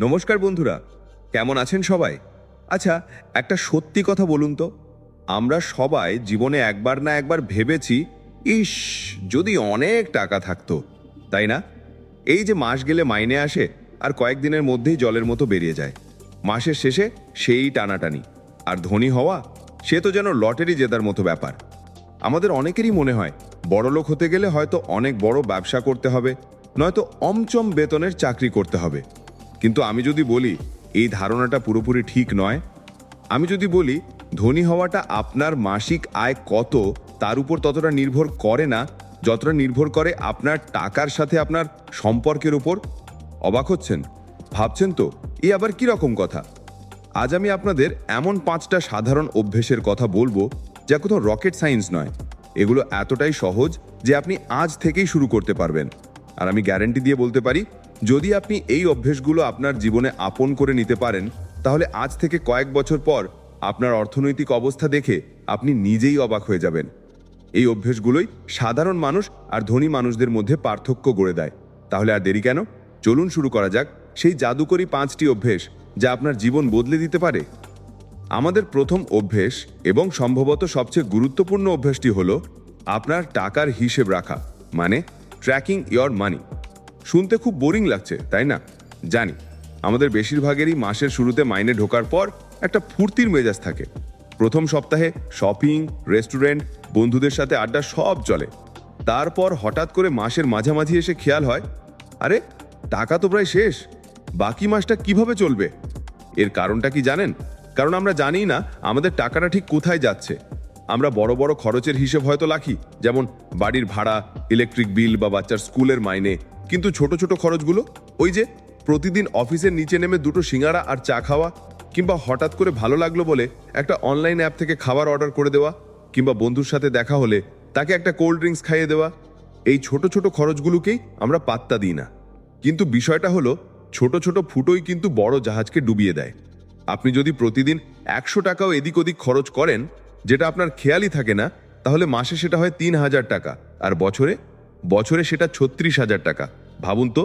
নমস্কার বন্ধুরা, কেমন আছেন সবাই? আচ্ছা একটা সত্যি কথা বলুন তো। আমরা সবাই জীবনে একবার না একবার ভেবেছি, ইস, যদি অনেক টাকা থাকতো, তাই না? এই যে মাস গেলে মাইনে আসে, আর কয়েকদিনের মধ্যেই জলের মতো বেরিয়ে যায়। মাসের শেষে সেই টানাটানি। আর ধনী হওয়া, সে তো যেন লটারি জেতার মতো ব্যাপার। আমাদের অনেকেরই মনে হয় বড়লোক হতে গেলে হয়তো অনেক বড় ব্যবসা করতে হবে, নয়তো অমচম বেতনের চাকরি করতে হবে। কিন্তু আমি যদি বলি, এই ধারণাটা পুরোপুরি ঠিক নয়, আমি যদি বলি, ধনী হওয়াটা আপনার মাসিক আয় কত, তার উপর ততটা নির্ভর করে না, যতটা নির্ভর করে আপনার টাকার সাথে আপনার সম্পর্কের উপর। অবাক হচ্ছেন? ভাবছেন তো, এ আবার কি রকম কথা? আজ আমি আপনাদের এমন পাঁচটা সাধারণ অভ্যেসের কথা বলব, যা কোনো রকেট সায়েন্স নয়। এগুলো এতটাই সহজ যে আপনি আজ থেকেই শুরু করতে পারবেন। আর আমি গ্যারেন্টি দিয়ে বলতে পারি যদি আপনি এই অভ্যেসগুলো আপনার জীবনে আপন করে নিতে পারেন, তাহলে আজ থেকে কয়েক বছর পর আপনার অর্থনৈতিক অবস্থা দেখে আপনি নিজেই অবাক হয়ে যাবেন। এই অভ্যেসগুলোই সাধারণ মানুষ আর ধনী মানুষদের মধ্যে পার্থক্য গড়ে দেয়। তাহলে আর দেরি কেন? চলুন শুরু করা যাক সেই জাদুকরী পাঁচটি অভ্যেস যা আপনার জীবন বদলে দিতে পারে। আমাদের প্রথম অভ্যেস এবং সম্ভবত সবচেয়ে গুরুত্বপূর্ণ অভ্যেসটি হল আপনার টাকার হিসেব রাখা মানে ট্র্যাকিং ইয়র মানি শুনতে খুব বোরিং লাগছে, তাই না? জানি, আমাদের বেশিরভাগেরই মাসের শুরুতে মাইনে ঢোকার পর একটা ফুর্তির মেজাজ থাকে। প্রথম সপ্তাহে শপিং, রেস্টুরেন্ট, বন্ধুদের সাথে আড্ডা সব চলে। তারপর হঠাৎ করে মাসের মাঝামাঝি এসে খেয়াল হয়, আরে, টাকা তো প্রায় শেষ, বাকি মাসটা কীভাবে চলবে? এর কারণটা কি জানেন? কারণ আমরা জানি না আমাদের টাকাটা ঠিক কোথায় যাচ্ছে। আমরা বড় বড় খরচের হিসেব হয়তো রাখি, যেমন বাড়ির ভাড়া ইলেকট্রিক বিল বা বাচ্চার স্কুলের মাইনে কিন্তু ছোট ছোট খরচগুলো? ওই যে, প্রতিদিন অফিসের নিচে নেমে দুটো সিঙ্গারা আর চা খাওয়া, কিংবা হঠাৎ করে ভালো লাগল বলে একটা অনলাইন অ্যাপ থেকে খাবার অর্ডার করে দেওয়া, কিংবা বন্ধুর সাথে দেখা হলে তাকে একটা কোল্ড ড্রিঙ্কস খাইয়ে দেওয়া। এই ছোট ছোট খরচগুলোকেই আমরা পাত্তা দিই না। কিন্তু বিষয়টা হলো, ছোট ছোট ফুটোই কিন্তু বড় জাহাজকে ডুবিয়ে দেয়। আপনি যদি প্রতিদিন একশো টাকাও এদিক ওদিক খরচ করেন, যেটা আপনার খেয়ালই থাকে না, তাহলে মাসে সেটা হয় তিন হাজার টাকা, আর বছরে বছরে সেটা ছত্রিশ হাজার টাকা। ভাবুন তো,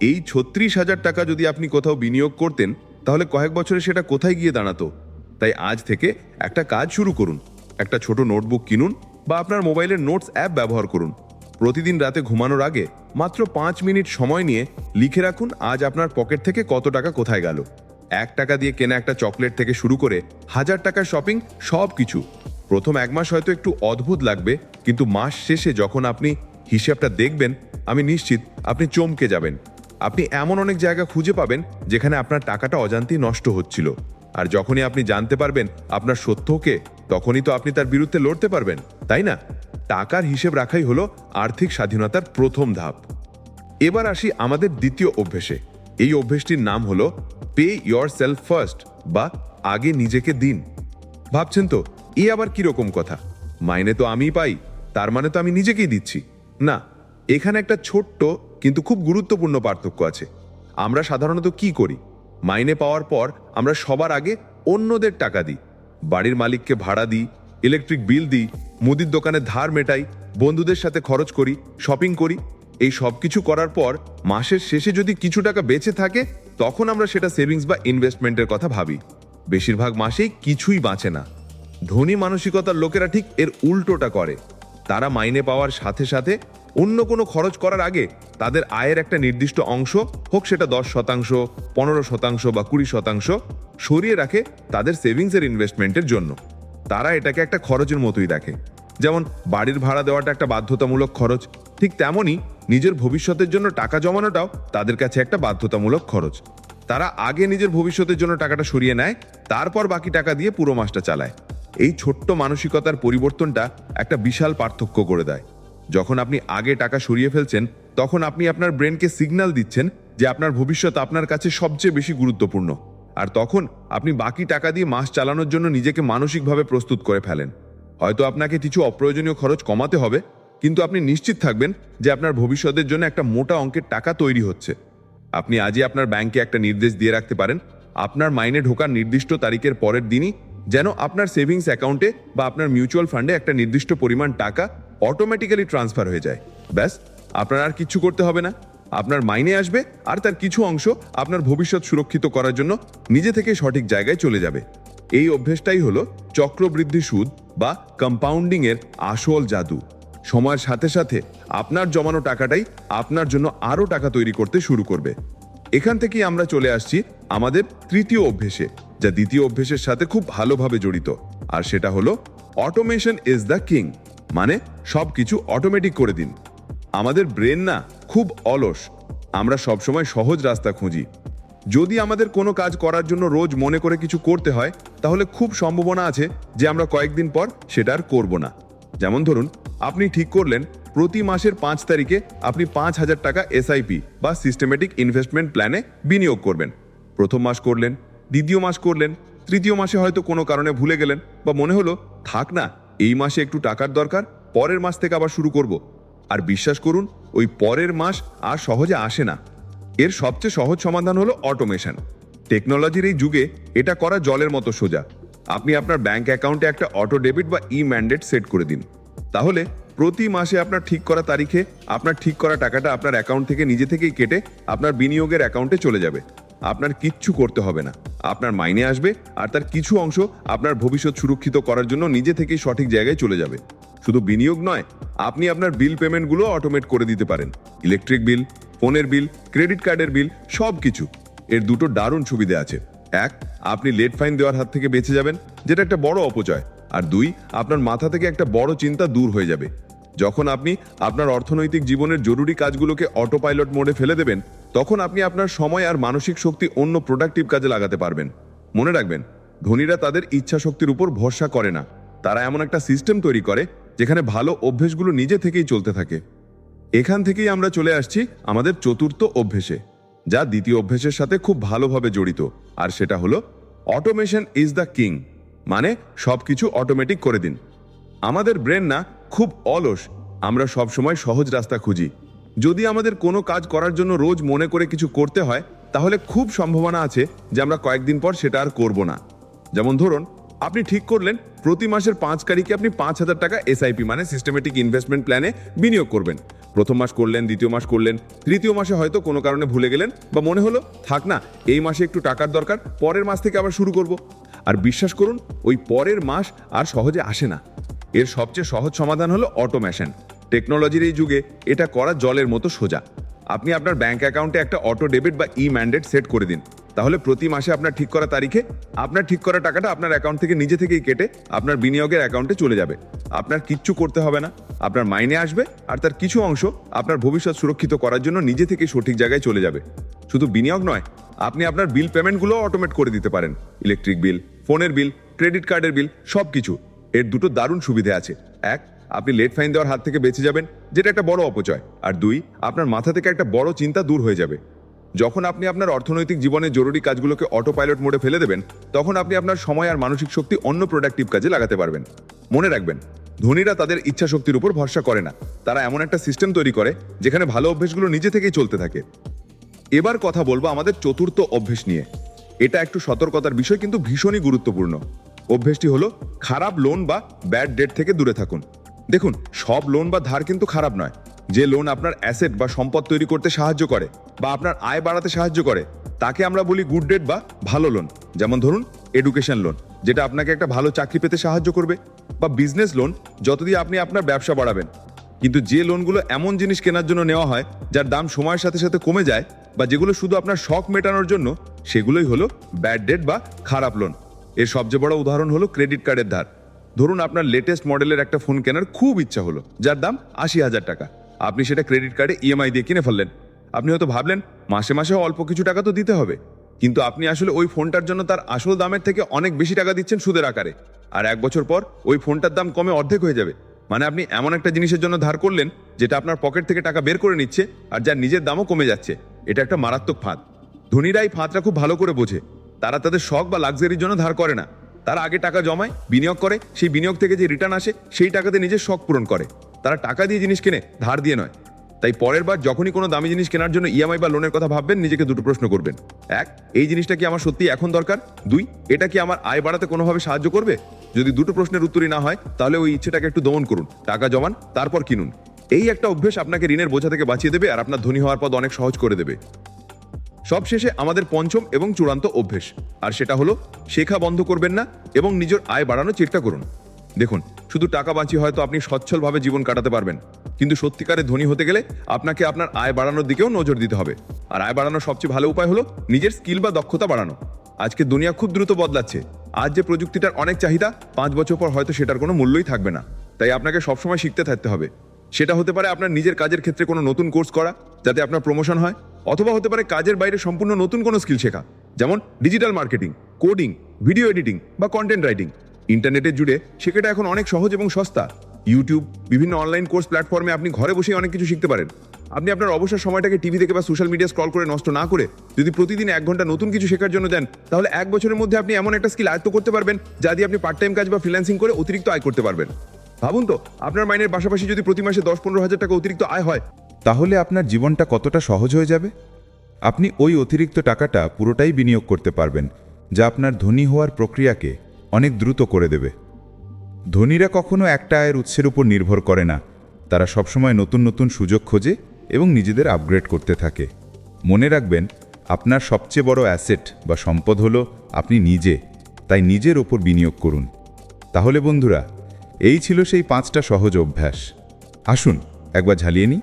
এই ছত্রিশ হাজার টাকা যদি আপনি কোথাও বিনিয়োগ করতেন, তাহলে কয়েক বছরে সেটা কোথায় গিয়ে দাঁড়াতো? তাই আজ থেকে একটা কাজ শুরু করুন। একটা ছোট নোটবুক কিনুন বা আপনার মোবাইলের নোটস অ্যাপ ব্যবহার করুন। প্রতিদিন রাতে ঘুমানোর আগে মাত্র পাঁচ মিনিট সময় নিয়ে লিখে রাখুন আজ আপনার পকেট থেকে কত টাকা কোথায় গেল। এক টাকা দিয়ে কেনা একটা চকলেট থেকে শুরু করে হাজার টাকার শপিং সব কিছু প্রথম এক মাস হয়তো একটু অদ্ভুত লাগবে, কিন্তু মাস শেষে যখন আপনি হিসাবটা দেখবেন, আমি নিশ্চিত আপনি চমকে যাবেন। আপনি এমন অনেক জায়গা খুঁজে পাবেন, যেখানে আপনার টাকাটা অজান্তেই নষ্ট হচ্ছিল। আর যখনই আপনি জানতে পারবেন আপনার সত্যকে, তখনই তো আপনি তার বিরুদ্ধে লড়তে পারবেন, তাই না? টাকার হিসেব রাখাই হলো আর্থিক স্বাধীনতার প্রথম ধাপ। এবার আসি আমাদের দ্বিতীয় অভ্যেসে। এই অভ্যেসটির নাম হলো পে ইয়র সেলফ ফার্স্ট বা আগে নিজেকে দিন। ভাবছেন তো, এ আবার কীরকম কথা? মাইনে তো আমিই পাই, তার মানে তো আমি নিজেকেই দিচ্ছি। না, এখানে একটা ছোট্ট কিন্তু খুব গুরুত্বপূর্ণ পার্থক্য আছে। আমরা সাধারণত কি করি? মাইনে পাওয়ার পর আমরা সবার আগে অন্যদের টাকা দিই। বাড়ির মালিককে ভাড়া দিই, ইলেকট্রিক বিল দিই, মুদির দোকানে ধার মেটাই, বন্ধুদের সাথে খরচ করি, শপিং করি। এই সব কিছু করার পর মাসের শেষে যদি কিছু টাকা বেঁচে থাকে, তখন আমরা সেটা সেভিংস বা ইনভেস্টমেন্টের কথা ভাবি। বেশিরভাগ মাসেই কিছুই বাঁচে না। ধনী মানসিকতার লোকেরা ঠিক এর উল্টোটা করে। তারা মাইনে পাওয়ার সাথে সাথে অন্য কোনো খরচ করার আগে তাদের আয়ের একটা নির্দিষ্ট অংশ, হোক সেটা দশ শতাংশ, পনেরো শতাংশ বা কুড়ি শতাংশ, সরিয়ে রাখে তাদের সেভিংসের ইনভেস্টমেন্টের জন্য। তারা এটাকে একটা খরচের মতোই দেখে। যেমন বাড়ির ভাড়া দেওয়াটা একটা বাধ্যতামূলক খরচ, ঠিক তেমনই নিজের ভবিষ্যতের জন্য টাকা জমানোটাও তাদের কাছে একটা বাধ্যতামূলক খরচ। তারা আগে নিজের ভবিষ্যতের জন্য টাকাটা সরিয়ে নেয়, তারপর বাকি টাকা দিয়ে পুরো মাসটা চালায়। এই ছোট্ট মানসিকতার পরিবর্তনটা একটা বিশাল পার্থক্য করে দেয়। যখন আপনি আগে টাকা সরিয়ে ফেলছেন, তখন আপনি আপনার ব্রেনকে সিগন্যাল দিচ্ছেন যে আপনার ভবিষ্যৎ আপনার কাছে সবচেয়ে বেশি গুরুত্বপূর্ণ। আর তখন আপনি বাকি টাকা দিয়ে মাস চালানোর জন্য নিজেকে মানসিকভাবে প্রস্তুত করে ফেলেন। হয়তো আপনাকে কিছু অপ্রয়োজনীয় খরচ কমাতে হবে, কিন্তু আপনি নিশ্চিত থাকবেন যে আপনার ভবিষ্যতের জন্য একটা মোটা অঙ্কের টাকা তৈরি হচ্ছে। আপনি আজই আপনার ব্যাংকে একটা নির্দেশ দিয়ে রাখতে পারেন, আপনার মাইনে ঢোকার নির্দিষ্ট তারিখের পরের দিনই যেন আপনার সেভিংস অ্যাকাউন্টে বা আপনার মিউচুয়াল ফান্ডে একটা নির্দিষ্ট পরিমাণ টাকা অটোমেটিক্যালি ট্রান্সফার হয়ে যায়। ব্যাস, আপনার আর কিচ্ছু করতে হবে না। আপনার মাইনে আসবে আর তার কিছু অংশ আপনার ভবিষ্যৎ সুরক্ষিত করার জন্য নিজে থেকে সঠিক জায়গায় চলে যাবে। এই অভ্যেসটাই হলো চক্রবৃদ্ধি সুদ বা কম্পাউন্ডিং এর আসল জাদু। সময়ের সাথে সাথে আপনার জমানো টাকাটাই আপনার জন্য আরও টাকা তৈরি করতে শুরু করবে। এখান থেকেই আমরা চলে আসছি আমাদের তৃতীয় অভ্যেসে। যা দ্বিতীয় অভ্যেসের সাথে খুব ভালোভাবে জড়িত। আর সেটা হলো অটোমেশন ইজ দ্য কিং মানে সবকিছু অটোমেটিক করে দিন। আমাদের ব্রেন না খুব অলস, আমরা সবসময় সহজ রাস্তা খুঁজি। যদি আমাদের কোনো কাজ করার জন্য রোজ মনে করে কিছু করতে হয়, তাহলে খুব সম্ভাবনা আছে যে আমরা কয়েকদিন পর সেটা আর করব না। যেমন ধরুন, আপনি ঠিক করলেন, প্রতি মাসের পাঁচ তারিখে আপনি পাঁচ হাজার টাকা এসআইপি বা সিস্টেমেটিক ইনভেস্টমেন্ট প্ল্যানে বিনিয়োগ করবেন। প্রথম মাস করলেন দ্বিতীয় মাস করলেন, তৃতীয় মাসে হয়তো কোনো কারণে ভুলে গেলেন বা মনে হলো, থাক না, এই মাসে একটু টাকার দরকার, পরের মাস থেকে আবার শুরু করব। আর বিশ্বাস করুন, ওই পরের মাস আর সহজে আসে না। এর সবচেয়ে সহজ সমাধান হলো অটোমেশন। টেকনোলজির এই যুগে এটা করা জলের মতো সোজা। আপনি আপনার ব্যাংক অ্যাকাউন্টে একটা অটো ডেবিট বা ই ম্যান্ডেট সেট করে দিন। তাহলে প্রতি মাসে আপনার ঠিক করা তারিখে আপনার ঠিক করা টাকাটা আপনার অ্যাকাউন্ট থেকে নিজে থেকেই কেটে আপনার বিনিয়োগের অ্যাকাউন্টে চলে যাবে। আপনার কিচ্ছু করতে হবে না। আপনার মাইনে আসবে আর তার কিছু অংশ আপনার ভবিষ্যৎ সুরক্ষিত করার জন্য নিজে থেকেই সঠিক জায়গায় চলে যাবে। শুধু বিনিয়োগ নয়, আপনি আপনার বিল পেমেন্টগুলো অটোমেট করে দিতে পারেন। ইলেকট্রিক বিল, ফোনের বিল, ক্রেডিট কার্ডের বিল সব কিছু এর দুটো দারুণ সুবিধা আছে। এক, আপনি লেট ফাইন দেওয়ার হাত থেকে বেঁচে যাবেন, যেটা একটা বড় অপচয়। আর দুই, আপনার মাথা থেকে একটা বড় চিন্তা দূর হয়ে যাবে। যখন আপনি আপনার অর্থনৈতিক জীবনের জরুরি কাজগুলোকে অটো পাইলট মোডে ফেলে দেবেন, তখন আপনি আপনার সময় আর মানসিক শক্তি অন্য প্রোডাক্টিভ কাজে লাগাতে পারবেন। মনে রাখবেন, ধনীরা তাদের ইচ্ছা শক্তির উপর ভরসা করে না। তারা এমন একটা সিস্টেম তৈরি করে, যেখানে ভালো অভ্যেসগুলো নিজে থেকেই চলতে থাকে। এখান থেকেই আমরা চলে আসছি আমাদের চতুর্থ অভ্যেসে, যা দ্বিতীয় অভ্যেসের সাথে খুব ভালোভাবে জড়িত। আর সেটা হলো অটোমেশন ইজ দ্য কিং মানে সবকিছু অটোমেটিক করে দিন। আমাদের ব্রেন না খুব অলস। আমরা সব সময় সহজ রাস্তা খুঁজি। যদি আমাদের কোনো কাজ করার জন্য রোজ মনে করে কিছু করতে হয়, তাহলে খুব সম্ভাবনা আছে যে আমরা কয়েকদিন পর সেটা আর করব না। যেমন ধরুন, আপনি ঠিক করলেন, প্রতি মাসের পাঁচ তারিখে আপনি পাঁচ হাজার টাকা এসআইপি মানে সিস্টেমেটিক ইনভেস্টমেন্ট প্ল্যানে বিনিয়োগ করবেন। প্রথম মাস করলেন, দ্বিতীয় মাস করলেন, তৃতীয় মাসে হয়তো কোনো কারণে ভুলে গেলেন বা মনে হলো, থাক না, এই মাসে একটু টাকার দরকার, পরের মাস থেকে আবার শুরু করব। আর বিশ্বাস করুন, ওই পরের মাস আর সহজে আসে না। এর সবচেয়ে সহজ সমাধান হলো অটোমেশন টেকনোলজির এই যুগে এটা করা জলের মতো সোজা। আপনি আপনার ব্যাংক অ্যাকাউন্টে একটা অটো ডেবিট বা ই ম্যান্ডেট সেট করে দিন। তাহলে প্রতি মাসে আপনার ঠিক করা তারিখে আপনার ঠিক করা টাকাটা আপনার অ্যাকাউন্ট থেকে নিজে থেকেই কেটে আপনার বিনিয়োগের অ্যাকাউন্টে চলে যাবে। আপনার কিচ্ছু করতে হবে না। আপনার মাইনে আসবে আর তার কিছু অংশ আপনার ভবিষ্যৎ সুরক্ষিত করার জন্য নিজে থেকেই সঠিক জায়গায় চলে যাবে। শুধু বিনিয়োগ নয়, আপনি আপনার বিল পেমেন্টগুলো অটোমেট করে দিতে পারেন। ইলেকট্রিক বিল ফোনের বিল ক্রেডিট কার্ডের বিল সব কিছু এর দুটো দারুণ সুবিধে আছে। এক, আপনি লেট ফাইন দেওয়ার হাত থেকে বেঁচে যাবেন, যেটা একটা বড় অপচয়। আর দুই, আপনার মাথা থেকে একটা বড় চিন্তা দূর হয়ে যাবে। যখন আপনি আপনার অর্থনৈতিক জীবনে জরুরি কাজগুলোকে অটো পাইলট মোডে ফেলে দেবেন, তখন আপনি আপনার সময় আর মানসিক শক্তি অন্য প্রোডাক্টিভ কাজে লাগাতে পারবেন। মনে রাখবেন, ধনীরা তাদের ইচ্ছা শক্তির উপর ভরসা করে না। তারা এমন একটা সিস্টেম তৈরি করে, যেখানে ভালো অভ্যেসগুলো নিজে থেকেই চলতে থাকে। এবার কথা বলব আমাদের চতুর্থ অভ্যেস নিয়ে। এটা একটু সতর্কতার বিষয়, কিন্তু ভীষণই গুরুত্বপূর্ণ। অভ্যেসটি হলো খারাপ লোন বা ব্যাড ডেট থেকে দূরে থাকুন। দেখুন, সব লোন বা ধার কিন্তু খারাপ নয়। যে লোন আপনার অ্যাসেট বা সম্পদ তৈরি করতে সাহায্য করে বা আপনার আয় বাড়াতে সাহায্য করে, তাকে আমরা বলি গুড ডেট বা ভালো লোন যেমন ধরুন এডুকেশন লোন যেটা আপনাকে একটা ভালো চাকরি পেতে সাহায্য করবে বা বিজনেস লোন যত দিয়ে আপনি আপনার ব্যবসা বাড়াবেন। কিন্তু যে লোনগুলো এমন জিনিস কেনার জন্য নেওয়া হয়, যার দাম সময়ের সাথে সাথে কমে যায় বা যেগুলো শুধু আপনার শখ মেটানোর জন্য, সেগুলোই হলো ব্যাড ডেট বা খারাপ লোন এর সবচেয়ে বড় উদাহরণ হলো ক্রেডিট কার্ডের ধার। ধরুন আপনার লেটেস্ট মডেলের একটা ফোন কেনার খুব ইচ্ছা হলো, যার দাম আশি হাজার টাকা। আপনি সেটা ক্রেডিট কার্ডে ইএমআই দিয়ে কিনে ফেললেন। আপনি হয়তো ভাবলেন, মাসে মাসে অল্প কিছু টাকা তো দিতে হবে। কিন্তু আপনি আসলে ওই ফোনটার জন্য তার আসল দামের থেকে অনেক বেশি টাকা দিচ্ছেন সুদের আকারে। আর এক বছর পর ওই ফোনটার দাম কমে অর্ধেক হয়ে যাবে। মানে আপনি এমন একটা জিনিসের জন্য ধার করলেন, যেটা আপনার পকেট থেকে টাকা বের করে নিচ্ছে আর যার নিজের দামও কমে যাচ্ছে। এটা একটা মারাত্মক ফাঁদ। ধনীরা এই ফাঁদটা খুব ভালো করে বোঝে। তারা তাদের শখ বা লাক্সারির জন্য ধার করে না। তারা আগে টাকা জমায়, বিনিয়োগ করে, সেই বিনিয়োগ থেকে যে রিটার্ন আসে, সেই টাকাতে নিজের শখ পূরণ করে। তারা টাকা দিয়ে জিনিস কেনে, ধার দিয়ে নয়। তাই পরের বার যখনই কোনো দামি জিনিস কেনার জন্য ইএমআই বা লোনের কথা ভাববেন, নিজেকে দুটো প্রশ্ন করবেন। এক, এই জিনিসটা কি আমার সত্যি এখন দরকার? দুই, এটা কি আমার আয় বাড়াতে কোনোভাবে সাহায্য করবে? যদি দুটো প্রশ্নের উত্তরই না হয়, তাহলে ওই ইচ্ছেটাকে একটু দমন করুন, টাকা জমান, তারপর কিনুন। এই একটা অভ্যেস আপনাকে ঋণের বোঝা থেকে বাঁচিয়ে দেবে, আর আপনার ধনী হওয়ার পথ অনেক সহজ করে দেবে। সবশেষে আমাদের পঞ্চম এবং চূড়ান্ত অভ্যেস। আর সেটা হলো, শেখা বন্ধ করবেন না এবং নিজের আয় বাড়ানোর চেষ্টা করুন। দেখুন, শুধু টাকা বাঁচিয়ে হয়তো আপনি সচ্ছলভাবে জীবন কাটাতে পারবেন, কিন্তু সত্যিকারে ধনী হতে গেলে আপনাকে আপনার আয় বাড়ানোর দিকেও নজর দিতে হবে। আর আয় বাড়ানোর সবচেয়ে ভালো উপায় হলো, নিজের স্কিল বা দক্ষতা বাড়ানো। আজকে দুনিয়া খুব দ্রুত বদলাচ্ছে। আজ যে প্রযুক্তিটার অনেক চাহিদা, পাঁচ বছর পর হয়তো সেটার কোনো মূল্যই থাকবে না। তাই আপনাকে সবসময় শিখতে থাকতে হবে। সেটা হতে পারে আপনার নিজের কাজের ক্ষেত্রে কোনো নতুন কোর্স করা, যাতে আপনার প্রমোশন হয় অথবা হতে পারে কাজের বাইরে সম্পূর্ণ নতুন কোনো স্কিল শেখা, যেমন digital marketing coding video editing বা কন্টেন্ট রাইটিং ইন্টারনেটের জুড়ে শেখাটা এখন অনেক সহজ এবং সস্তা। ইউটিউব বিভিন্ন অনলাইন কোর্স প্ল্যাটফর্মে আপনি ঘরে বসেই অনেক কিছু শিখতে পারেন। আপনি আপনার অবসর সময়টাকে টিভি দেখে বা সোশ্যাল মিডিয়া স্ক্রল করে নষ্ট না করে যদি প্রতিদিন এক ঘণ্টা নতুন কিছু শেখার জন্য দেন, তাহলে এক বছরের মধ্যে আপনি এমন একটা স্কিল আয়ত্ত করতে পারবেন, যা দিয়ে আপনি পার্ট টাইম কাজ বা ফ্রিল্যান্সিং করে অতিরিক্ত আয় করতে পারবেন। ভাবুন তো, আপনার মাইনের পাশাপাশি যদি প্রতি মাসে দশ পনেরো হাজার টাকা অতিরিক্ত আয় হয় তাহলে আপনার জীবনটা কতটা সহজ হয়ে যাবে? আপনি ওই অতিরিক্ত টাকাটা পুরোটাই বিনিয়োগ করতে পারবেন, যা আপনার ধনী হওয়ার প্রক্রিয়াকে অনেক দ্রুত করে দেবে। ধনীরা কখনো একটা আয়ের উৎসের উপর নির্ভর করে না। তারা সবসময় নতুন নতুন সুযোগ খোঁজে এবং নিজেদের আপগ্রেড করতে থাকে। মনে রাখবেন, আপনার সবচেয়ে বড় অ্যাসেট বা সম্পদ হলো আপনি নিজে, তাই নিজের ওপর বিনিয়োগ করুন। তাহলে বন্ধুরা, এই ছিল সেই পাঁচটা সহজ অভ্যাস। আসুন, একবার ঝালিয়ে নিই।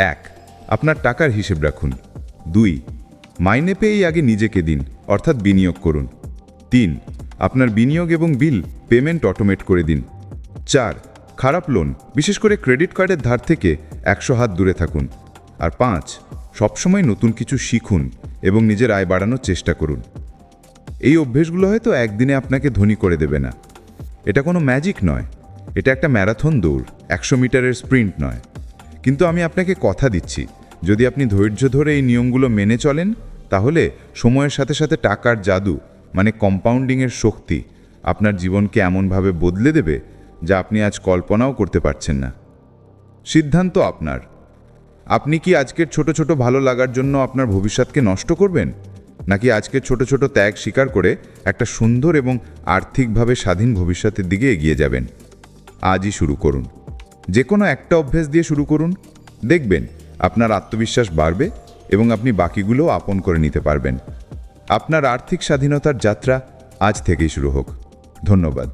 এক, আপনার টাকার হিসেব রাখুন। দুই, মাইনে পেয়েই আগে নিজেকে দিন, অর্থাৎ বিনিয়োগ করুন। তিন, আপনার বিনিয়োগ এবং বিল পেমেন্ট অটোমেট করে দিন। চার, খারাপ লোন, বিশেষ করে ক্রেডিট কার্ডের ধার থেকে একশো হাত দূরে থাকুন। আর পাঁচ, সবসময় নতুন কিছু শিখুন এবং নিজের আয় বাড়ানোর চেষ্টা করুন। এই অভ্যেসগুলো হয়তো একদিনে আপনাকে ধনী করে দেবে না। এটা কোনো ম্যাজিক নয়। এটা একটা ম্যারাথন দৌড়, একশো মিটারের স্প্রিন্ট নয়। কিন্তু আমি আপনাকে কথা দিচ্ছি। যদি আপনি ধৈর্য ধরে এই নিয়মগুলো মেনে চলেন, তাহলে সময়ের সাথে সাথে টাকার জাদু মানে কম্পাউন্ডিংয়ের শক্তি, আপনার জীবনকে এমনভাবে বদলে দেবে যা আপনি আজ কল্পনাও করতে পারছেন না। সিদ্ধান্ত আপনার। আপনি কি আজকের ছোট ছোট ভালো লাগার জন্য আপনার ভবিষ্যৎকে নষ্ট করবেন? নাকি আজকের ছোট ছোট ত্যাগ স্বীকার করে একটা সুন্দর এবং আর্থিকভাবে স্বাধীন ভবিষ্যতের দিকে এগিয়ে যাবেন? আজই শুরু করুন। যে কোনো একটা অভ্যেস দিয়ে শুরু করুন। দেখবেন আপনার আত্মবিশ্বাস বাড়বে এবং আপনি বাকিগুলো আপন করে নিতে পারবেন। আপনার আর্থিক স্বাধীনতার যাত্রা আজ থেকেই শুরু হোক। ধন্যবাদ।